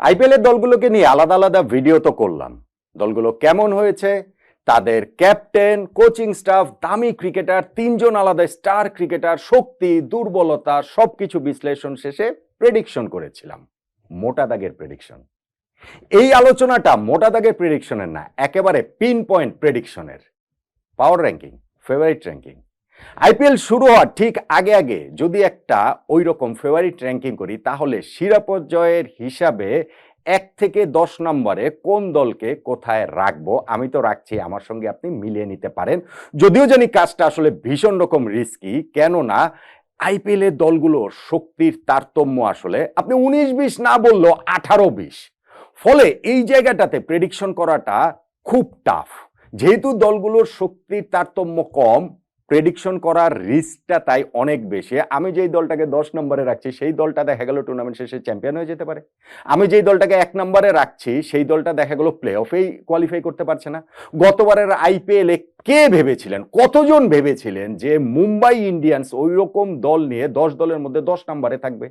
আইপিএলের দলগুলোকে নিয়ে আলাদা আলাদা ভিডিও তো করলাম। দলগুলো কেমন হয়েছে, তাদের ক্যাপ্টেন, কোচিং স্টাফ, দামি ক্রিকেটার, তিনজন আলাদা স্টার ক্রিকেটার, শক্তি, দুর্বলতা, সবকিছু বিশ্লেষণ শেষে প্রেডিকশন করেছিলাম। মোটা দাগের প্রেডিকশন এই আলোচনাটা মোটা দাগের প্রেডিকশনের না, একেবারে pin point প্রেডিকশনের power ranking favourite ranking IPL শুরু হওয়ার ঠিক আগে আগে যদি একটা ওই রকম ফেভারিট র্যাঙ্কিং করি, তাহলে শিরাপদ জয়ের হিসাবে এক থেকে দশ নম্বরে কোন দলকে কোথায় রাখব? আমি তো রাখছি, আমার সঙ্গে আপনি মিলিয়ে নিতে পারেন। যদিও জানি কাজটা আসলে ভীষণ রকম রিস্কি কেননা আইপিএল এর দলগুলোর শক্তির তারতম্য আসলে, আপনি উনিশ বিশ না বললেও আঠারো বিশ। ফলে এই জায়গাটাতে প্রেডিকশন করাটা খুব টাফ যেহেতু দলগুলোর শক্তির তারতম্য কম প্রেডিকশন করার রিস্কটা তাই অনেক বেশি। আমি যেই দলটাকে দশ নম্বরে রাখছি, সেই দলটা দেখা গেল টুর্নামেন্ট শেষে চ্যাম্পিয়ন হয়ে যেতে পারে। আমি যেই দলটাকে এক নম্বরে রাখছি, সেই দলটা দেখা গেল প্লে অফেই কোয়ালিফাই করতে পারছে না। গতবারের আইপিএলে কে ভেবেছিলেন? কতজন ভেবেছিলেন যে মুম্বাই ইন্ডিয়ান্স ওই রকম দল নিয়ে দশ দলের মধ্যে দশ নম্বরে থাকবে?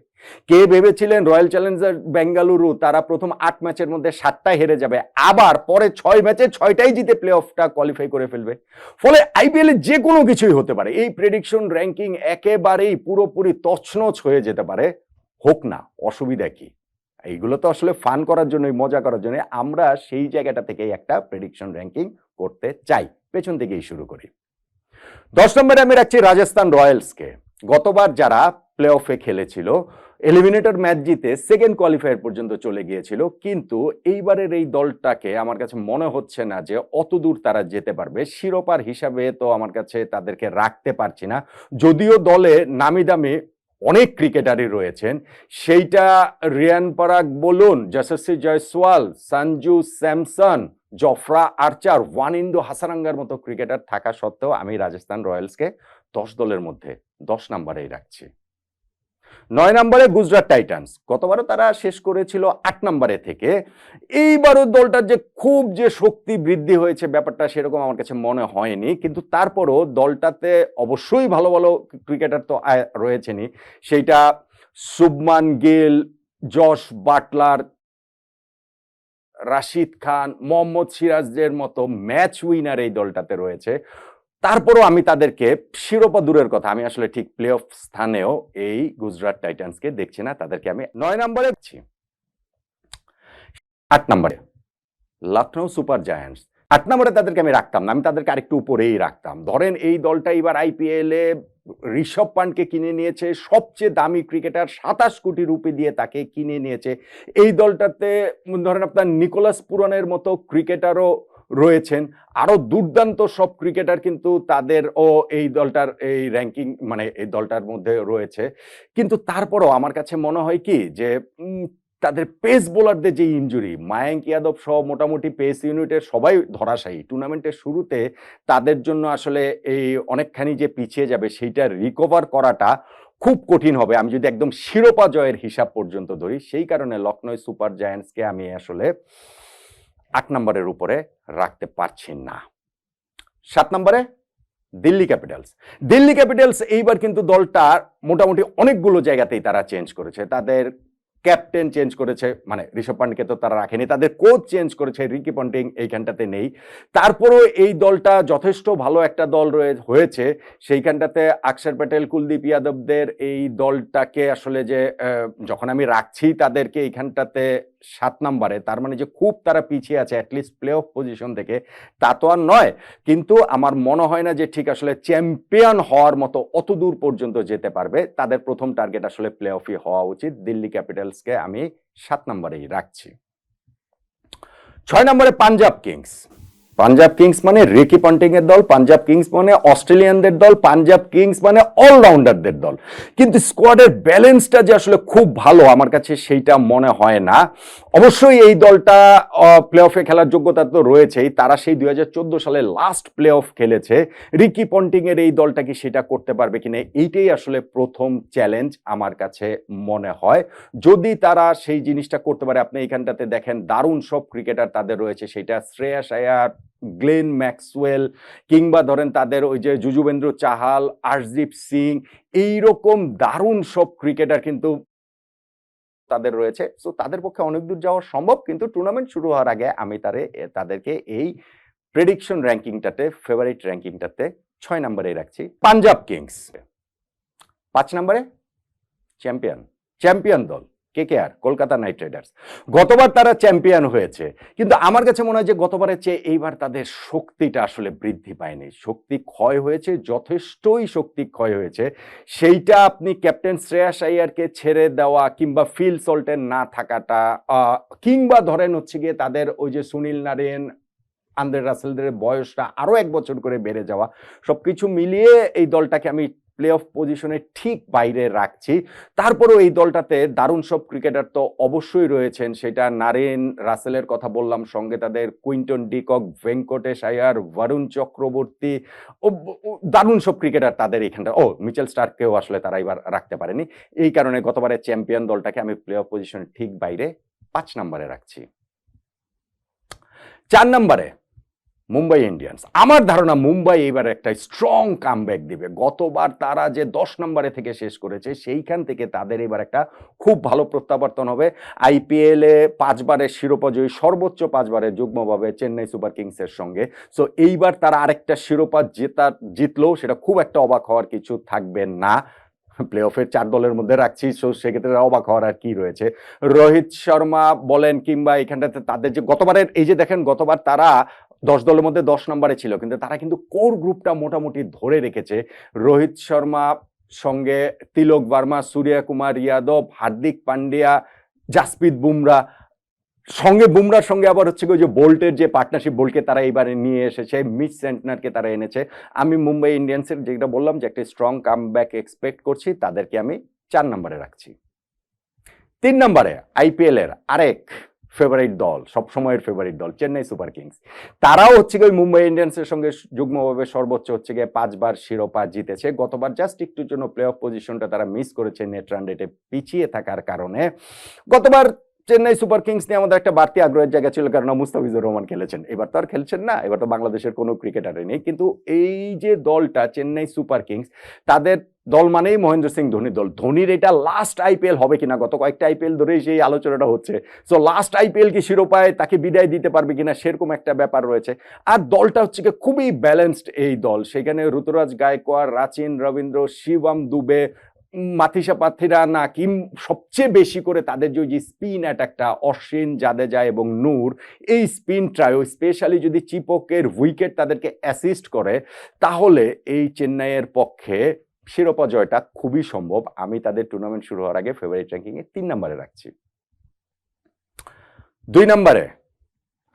কে ভেবেছিলেন রয়্যাল চ্যালেঞ্জার বেঙ্গালুরু তারা প্রথম আট ম্যাচের মধ্যে সাতটায় হেরে যাবে, আবার পরে ছয় ম্যাচে ছয়টাই জিতে প্লে অফটা কোয়ালিফাই করে ফেলবে? ফলে আইপিএল যে কোনো কিছুই হতে পারে, এই প্রেডিকশন র্যাঙ্কিং একেবারেই পুরোপুরি তছনছ হয়ে যেতে পারে। হোক না, অসুবিধা কি? এইগুলো তো আসলে ফান করার জন্যই, মজা করার জন্য আমরা সেই জায়গাটা থেকেই একটা প্রেডিকশন র্যাঙ্কিং করতে চাই। পেছন থেকেই শুরু করি। দশ নম্বরে আমি রাখছি রাজস্থান রয়্যালসকে। গতবার যারা প্লে অফে খেলেছিল এলিমিনেটর ম্যাচ জিতে সেকেন্ড কোয়ালিফায়ার পর্যন্ত চলে গিয়েছিল, কিন্তু এইবারের এই দলটাকে আমার কাছে মনে হচ্ছে না যে অত দূর তারা যেতে পারবে। শিরোপার হিসাবে তো আমার কাছে তাদেরকে রাখতে পারছি না। যদিও দলে নামি দামি অনেক ক্রিকেটারই রয়েছেন, সেইটা রিয়ান পরাগ বলুন, যশস্বী জয়সওয়াল, সঞ্জু স্যামসন জফরা আর্চার ওয়ানিন্দু হাসারাঙ্গার মতো ক্রিকেটার থাকা সত্ত্বেও আমি রাজস্থান রয়্যালসকে দশ দলের মধ্যে দশ নম্বরেই রাখছি। নয় নম্বরে গুজরাট টাইটান্স। গতবারও তারা শেষ করেছিল আট নম্বরে থেকে। এইবারও দলটার যে খুব যে শক্তি বৃদ্ধি হয়েছে ব্যাপারটা সেরকম আমার কাছে মনে হয়নি। কিন্তু তারপরও দলটাতে অবশ্যই ভালো ভালো ক্রিকেটার তো রয়েছেনই। সেইটা শুভমান গিল, জশ বাটলার রাশিদ খান, মোহাম্মদ সিরাজদের মতো ম্যাচ উইনার এই দলটাতে রয়েছে। তারপরও আমি তাদেরকে শিরোপা দূরের কথা, আমি আসলে ঠিক প্লে অফ স্থানেও এই গুজরাট টাইটান্সকে দেখছি না, তাদেরকে আমি নয় নম্বরে দেখছি। আট নম্বরে লখনৌ সুপার জায়ান্টস। আট নম্বরে তাদেরকে আমি রাখতাম না, আমি তাদেরকে আরেকটু উপরেই রাখতাম। ধরেন এই দলটা এবার আইপিএল ঋষভ পান্ডকে কিনে নিয়েছে, সবচেয়ে দামি ক্রিকেটার সাতাশ কোটি রুপি দিয়ে তাকে কিনে নিয়েছে। এই দলটাতে ধরেন আপনার নিকোলাস পুরনের মতো ক্রিকেটারও রয়েছেন। আরও দুর্দান্ত সব ক্রিকেটার কিন্তু তাদের ও এই দলটার, এই র্যাঙ্কিং মানে এই দলটার মধ্যে রয়েছে। কিন্তু তারপরও আমার কাছে মনে হয় কি যে তাদের পেস বোলারদের যে ইঞ্জুরি মায়াঙ্ক ইয়াদব সহ মোটামুটি পেস ইউনিটের সবাই ধরাশায়ী। টুর্নামেন্টের শুরুতে তাদের জন্য আসলে এই অনেকখানি যে পিছিয়ে যাবে, সেইটা রিকভার করাটা খুব কঠিন হবে। আমি যদি একদম শিরোপা জয়ের হিসাব পর্যন্ত ধরি, সেই কারণে লখনৌ সুপার জায়ান্টসকে আমি আসলে আট নম্বরের উপরে রাখতে পারছি না। সাত নম্বরে দিল্লি ক্যাপিটালস। দিল্লি ক্যাপিটালস এইবার কিন্তু দলটার মোটামুটি অনেকগুলো জায়গাতেই তারা চেঞ্জ করেছে। তাদের ক্যাপ্টেন চেঞ্জ করেছে মানে ঋষভ পান্ডকে তো তারা রাখেনি, তাদের কোচ চেঞ্জ করেছে রিকি পন্টিং এইখানটাতে নেই। তারপরেও এই দলটা যথেষ্ট ভালো একটা দল রয়ে, হয়েছে। সেইখানটাতে অক্ষর প্যাটেল, কুলদীপ যাদবদের এই দলটাকে আসলে যে যখন আমি রাখছি তাদেরকে এইখানটাতে সাত নম্বরে, তার মানে যে খুব তারা পিছিয়ে আছে অ্যাটলিস্ট প্লে অফ পজিশন থেকে, তা তো আর নয়। কিন্তু আমার মনে হয় না যে ঠিক আসলে চ্যাম্পিয়ন হওয়ার মতো অত দূর পর্যন্ত যেতে পারবে। তাদের প্রথম টার্গেট আসলে প্লে অফই হওয়া উচিত, দিল্লি ক্যাপিটালসকে আমি সাত নম্বরেই রাখছি। ছয় নম্বরে পাঞ্জাব কিংস পাঞ্জাব কিংস মানে রিকি পন্টিং এর দল, পাঞ্জাব কিংস মানে অস্ট্রেলিয়ানদের দল, পাঞ্জাব কিংস মানে অলরাউন্ডারদের দল। কিন্তু স্কোয়াডের ব্যালেন্সটা যে আসলে খুব ভালো আমার কাছে সেইটা মনে হয় না। অবশ্যই এই দলটা প্লে অফে খেলার যোগ্যতা তো রয়েছেই, তারা সেই দু হাজার চোদ্দ সালে লাস্ট প্লে অফ খেলেছে। রিকি পন্টিং এর এই দলটা কি সেটা করতে পারবে কিনা, এইটাই আসলে প্রথম চ্যালেঞ্জ আমার কাছে মনে হয়। যদি তারা সেই জিনিসটা করতে পারে, আপনি এইখানটাতে দেখেন, দারুণ সব ক্রিকেটার তাদের রয়েছে, সেটা শ্রেয়াস আয়ার গ্লেন ম্যাক্সওয়েল কিংবা ধরেন তাদের ওই যে যুজুবেন্দ্র চাহাল আরদীপ সিং, এইরকম দারুণ সব ক্রিকেটার কিন্তু তাদের রয়েছে। সো তাদের পক্ষে অনেক দূর যাওয়া সম্ভব, কিন্তু টুর্নামেন্ট শুরু হওয়ার আগে আমি তারে তাদেরকে এই প্রেডিকশন র্যাঙ্কিংটাতে ফেভারিট র্যাঙ্কিংটাতে ছয় নম্বরে রাখছি। পাঞ্জাব কিংস। পাঁচ নম্বরে? চ্যাম্পিয়ন চ্যাম্পিয়ন দল। কে কে আর কলকাতা নাইট রাইডার্স গতবার তারা চ্যাম্পিয়ন হয়েছে, কিন্তু আমার কাছে মনে হয় যে গতবারের চেয়ে এইবার তাদের শক্তিটা আসলে বৃদ্ধি পায়নি। শক্তি ক্ষয় হয়েছে, যথেষ্টই শক্তি ক্ষয় হয়েছে। সেইটা আপনি ক্যাপ্টেন শ্রেয়াস আইয়ারকে ছেড়ে দেওয়া কিংবা ফিল সল্টের না থাকাটা কিংবা ধরেন হচ্ছে গিয়ে তাদের ওই যে সুনীল নারেন আন্দ্রে রাসেলদের বয়সটা আরও এক বছর করে বেড়ে যাওয়া সব কিছু মিলিয়ে এই দলটাকে আমি প্লে অফ পজিশনে ঠিক বাইরে রাখছি। তারপরেও এই দলটাতে দারুণ সব ক্রিকেটার তো অবশ্যই রয়েছেন। সেটা নারেন রাসেলের কথা বললাম, সঙ্গে তাদের Quinton de Kock Venkatesh Iyer Varun Chakravarthy, ও দারুণ সব ক্রিকেটার তাদের এখানটা। ও, মিচেল স্টার্ককেও আসলে তারা এবার রাখতে পারেনি। এই কারণে গতবারের চ্যাম্পিয়ন দলটাকে আমি প্লে অফ পজিশনে ঠিক বাইরে পাঁচ নম্বরে রাখছি। চার নম্বরে মুম্বাই ইন্ডিয়ান্স। আমার ধারণা মুম্বাই এবার একটা স্ট্রং কামব্যাক দিবে। গতবার তারা যে দশ নম্বরে থেকে শেষ করেছে, সেইখান থেকে তাদের এবার একটা খুব ভালো প্রত্যাবর্তন হবে। আইপিএলে পাঁচবারের শিরোপা জয়ী সর্বোচ্চ পাঁচবারের যুগ্মভাবে চেন্নাই সুপার কিংসের সঙ্গে। সো এইবার তারা আরেকটা শিরোপা জেতা, জিতলেও সেটা খুব একটা অবাক হওয়ার কিছু থাকবে না। প্লে অফের চার দলের মধ্যে রাখছি সো সেক্ষেত্রে অবাক হওয়ার আর কি রয়েছে। রোহিত শর্মা বলেন কিংবা এখানটাতে তাদের যে গতবারের, এই যে দেখেন গতবার তারা দশ দলের মধ্যে দশ নম্বরে ছিল, কিন্তু তারা কিন্তু কোর গ্রুপটা মোটামুটি ধরে রেখেছে। রোহিত শর্মা সঙ্গে তিলক বার্মা, সূর্য কুমার ইয়াদব হার্দিক পান্ডিয়া, জাসপ্রীত বুমরা। সঙ্গে বুমরার সঙ্গে আবার হচ্ছে যে বোল্টের যে পার্টনারশিপ বোল্টকে তারা এবারে নিয়ে এসেছে, মিস সেন্টনারকে তারা এনেছে। আমি মুম্বাই ইন্ডিয়ান্সের যেটা বললাম যে একটা স্ট্রং কাম ব্যাক এক্সপেক্ট করছি, তাদেরকে আমি চার নম্বরে রাখছি। তিন নম্বরে আইপিএলের আরেক ফেভারিট দল সব সময়ের ফেভারিট দল, চেন্নাই সুপার কিংস। তারাও হচ্ছে গিয়ে মুম্বাই ইন্ডিয়ান্সের সঙ্গে যুগ্মভাবে সর্বোচ্চ হচ্ছে গিয়ে পাঁচবার শিরোপা জিতেছে। গতবার জাস্ট একটুর জন্য প্লে অফ পজিশনটা তারা মিস করেছে নেট রান রেটে পিছিয়ে থাকার কারণে। গতবার চেন্নাই সুপার কিংস নিয়ে আমাদের একটা বাড়তি আগ্রহের জায়গা ছিল, কারণ মুস্তাফিজুর রহমান খেলেছেন। এবার তো আর খেলছেন না, এবার তো বাংলাদেশের কোনো ক্রিকেটারে নেই। কিন্তু এই যে দলটা, চেন্নাই সুপার কিংস, তাদের দল মানেই মহেন্দ্র সিং ধোনির দল। ধোনির এটা লাস্ট আইপিএল হবে কিনা, গত কয়েকটা আইপিএল ধরেই সেই আলোচনাটা হচ্ছে। সো লাস্ট আইপিএল কি শিরোপায় তাকে বিদায় দিতে পারবে কিনা, সেরকম একটা ব্যাপার রয়েছে। আর দলটা হচ্ছে খুবই ব্যালেন্সড এই দল। সেখানে ঋতুরাজ গায়কোয়াড়, রাচিন, রবীন্দ্র, শিবম দুবে মাথিসা পাথিরা নাকিম সবচেয়ে বেশি করে তাদের যে যে স্পিন অ্যাটাকটা, অশ্বিন, জাদেজা এবং নূর, এই স্পিন ট্রায়ো, স্পেশালি যদি চিপকের উইকেট তাদেরকে অ্যাসিস্ট করে, তাহলে এই চেন্নাইয়ের পক্ষে শিরোপা জয়টা খুবই সম্ভব। আমি তাদের টুর্নামেন্ট শুরু হওয়ার আগে ফেভারিট র্যাঙ্কিংয়ে তিন নম্বরে রাখছি। দুই নম্বরে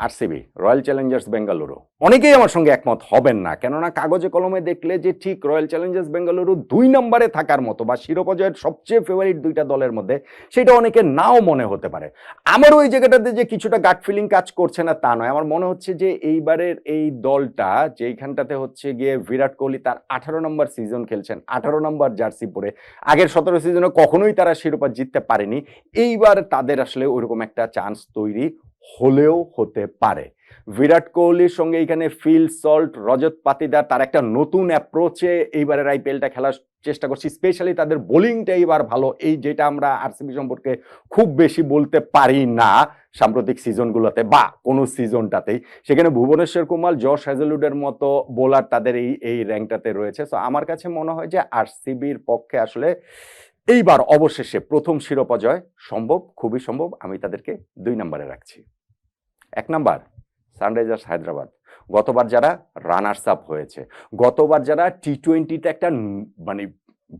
আরসিবি রয়্যাল চ্যালেঞ্জার্স বেঙ্গালুরু অনেকেই আমার সঙ্গে একমত হবেন না, কেননা কাগজে কলমে দেখলে যে ঠিক রয়্যাল চ্যালেঞ্জার্স বেঙ্গালুরু দুই নম্বরে থাকার মতো বা শিরোপা জয়ের সবচেয়ে ফেভারিট দুইটা দলের মধ্যে, সেটা অনেকে নাও মনে হতে পারে। আমারও ওই জায়গাটাতে যে কিছুটা গাট ফিলিং কাজ করছে না তা নয়। আমার মনে হচ্ছে যে এইবারের এই দলটা, যেইখানটাতে হচ্ছে গিয়ে বিরাট কোহলি তার আঠারো নম্বর সিজন খেলছেন, আঠারো নম্বর জার্সি পরে, আগের সতেরো সিজনে কখনোই তারা শিরোপা জিততে পারেনি। এইবার তাদের আসলে ওইরকম একটা চান্স তৈরি হলেও হতে পারে। বিরাট কোহলির সঙ্গে এখানে ফিল সল্ট, রজত পাতিদার, তার একটা নতুন অ্যাপ্রোচে এইবারের আইপিএলটা খেলার চেষ্টা করছি। স্পেশালি তাদের বোলিংটা এবার ভালো। এই যেটা আমরা আরসিবি সম্পর্কে খুব বেশি বলতে পারি না সাম্প্রতিক সিজনগুলোতে বা কোনো সিজনটাতেই। সেখানে ভুবনেশ্বর কুমার, জশ হ্যাজেলুডের মতো বোলার তাদের এই এই র্যাঙ্কটাতে রয়েছে। সো আমার কাছে মনে হয় যে আরসিবির পক্ষে আসলে এইবার অবশেষে প্রথম শিরোপা জয় সম্ভব, খুবই সম্ভব, আমি তাদেরকে দুই নম্বরে রাখছি। এক নাম্বার, সানরাইজার্স হায়দ্রাবাদ। গতবার যারা রানার্স আপ হয়েছে, গতবার যারা টি টোয়েন্টিতে একটা মানে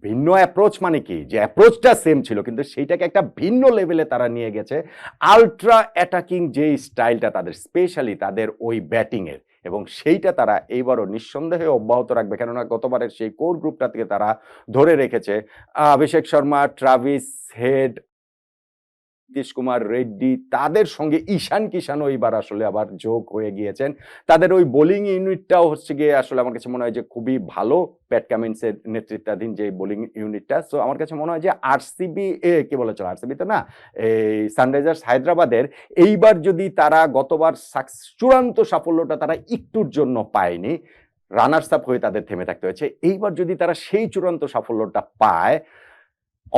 ভিন্ন অ্যাপ্রোচ মানে কি, যে অ্যাপ্রোচটা সেম ছিল, কিন্তু সেইটাকে একটা ভিন্ন লেভেলে তারা নিয়ে গেছে আলট্রা অ্যাটাকিং যে স্টাইলটা তাদের স্পেশালি তাদের ওই ব্যাটিংয়ের এবং সেইটা তারা এইবারও নিঃসন্দেহে অব্যাহত রাখবে। কেননা গতবারের সেই কোর গ্রুপটা থেকে তারা ধরে রেখেছে। অভিষেক শর্মা, ট্রাভিস হেড নীতিশ কুমার, রেড্ডি, তাদের সঙ্গে ঈশান কিষানও এইবার আসলে আবার যোগ হয়ে গিয়েছেন। তাদের ওই বোলিং ইউনিটটাও হচ্ছে গিয়ে আসলে আমার কাছে মনে হয় যে খুবই ভালো প্যাট কামিন্সের নেতৃত্বাধীন যে বোলিং ইউনিটটা। সো আমার কাছে মনে হয় যে আরসিবি, এ কি বলে চলো আরসিবি তো না? এই সানরাইজার্স হায়দ্রাবাদের এইবার যদি তারা গতবার চূড়ান্ত সাফল্যটা তারা একটুর জন্য পায়নি, রানার্স আপ হয়ে তাদের থেমে থাকতে হয়েছে। এইবার যদি তারা সেই চূড়ান্ত সাফল্যটা পায়,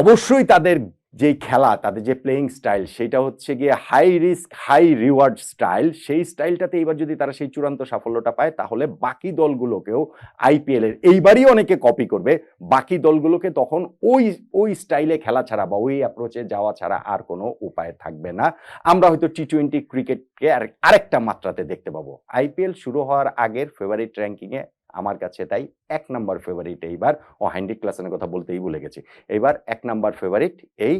অবশ্যই তাদের যেই খেলা, তাদের যে প্লেয়িং স্টাইল সেটা হচ্ছে গিয়ে high risk high reward style সেই স্টাইলটাতে এবার যদি তারা সেই চূড়ান্ত সাফল্যটা পায়, তাহলে বাকি দলগুলোকেও আইপিএল এর, এইবারই অনেকে কপি করবে, বাকি দলগুলোকে তখন ওই ওই স্টাইলে খেলা ছাড়া বা ওই অ্যাপ্রোচে যাওয়া ছাড়া আর কোনো উপায় থাকবে না। আমরা হয়তো টি টোয়েন্টি ক্রিকেটকে আর আরেকটা মাত্রাতে দেখতে পাবো। আইপিএল শুরু হওয়ার আগের ফেভারিট র্যাঙ্কিংয়ে আমার কাছে তাই এক নাম্বার ফেভারিট এইবার, ও হ্যান্ডি ক্লাসের কথা বলতেই ভুলে গেছি। এইবার এক নাম্বার ফেভারিট এই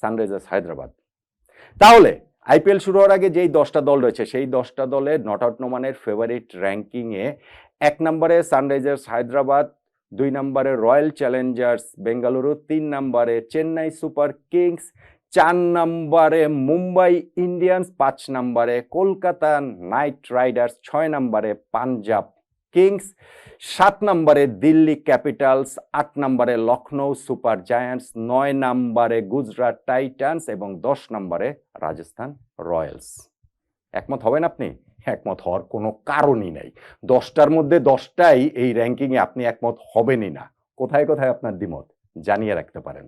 সানরাইজার্স হায়দ্রাবাদ। তাহলে আইপিএল শুরু হওয়ার আগে যেই দশটা দল রয়েছে, সেই দশটা দলে নট আউট নোমানের ফেভারিট র্যাঙ্কিংয়ে এক নম্বরে সানরাইজার্স হায়দ্রাবাদ, দুই নম্বরে রয়্যাল চ্যালেঞ্জার্স বেঙ্গালুরু তিন নম্বরে চেন্নাই সুপার কিংস চার নম্বরে মুম্বাই ইন্ডিয়ান্স পাঁচ নম্বরে কলকাতা নাইট রাইডার্স ছয় নম্বরে পাঞ্জাব কিংস, সাত নম্বরে দিল্লি ক্যাপিটালস, আট নম্বরে লখনৌ সুপার জায়ান্টস, নয় নম্বরে গুজরাট টাইটান্স এবং দশ নম্বরে রাজস্থান রয়্যালস। একমত হবেন আপনি? একমত হওয়ার কোনো কারণই নেই। দশটার মধ্যে দশটাই এই র্যাঙ্কিংয়ে আপনি একমত হবেনই না। কোথায় কোথায় আপনার দ্বিমত? জানিয়ে রাখতে পারেন।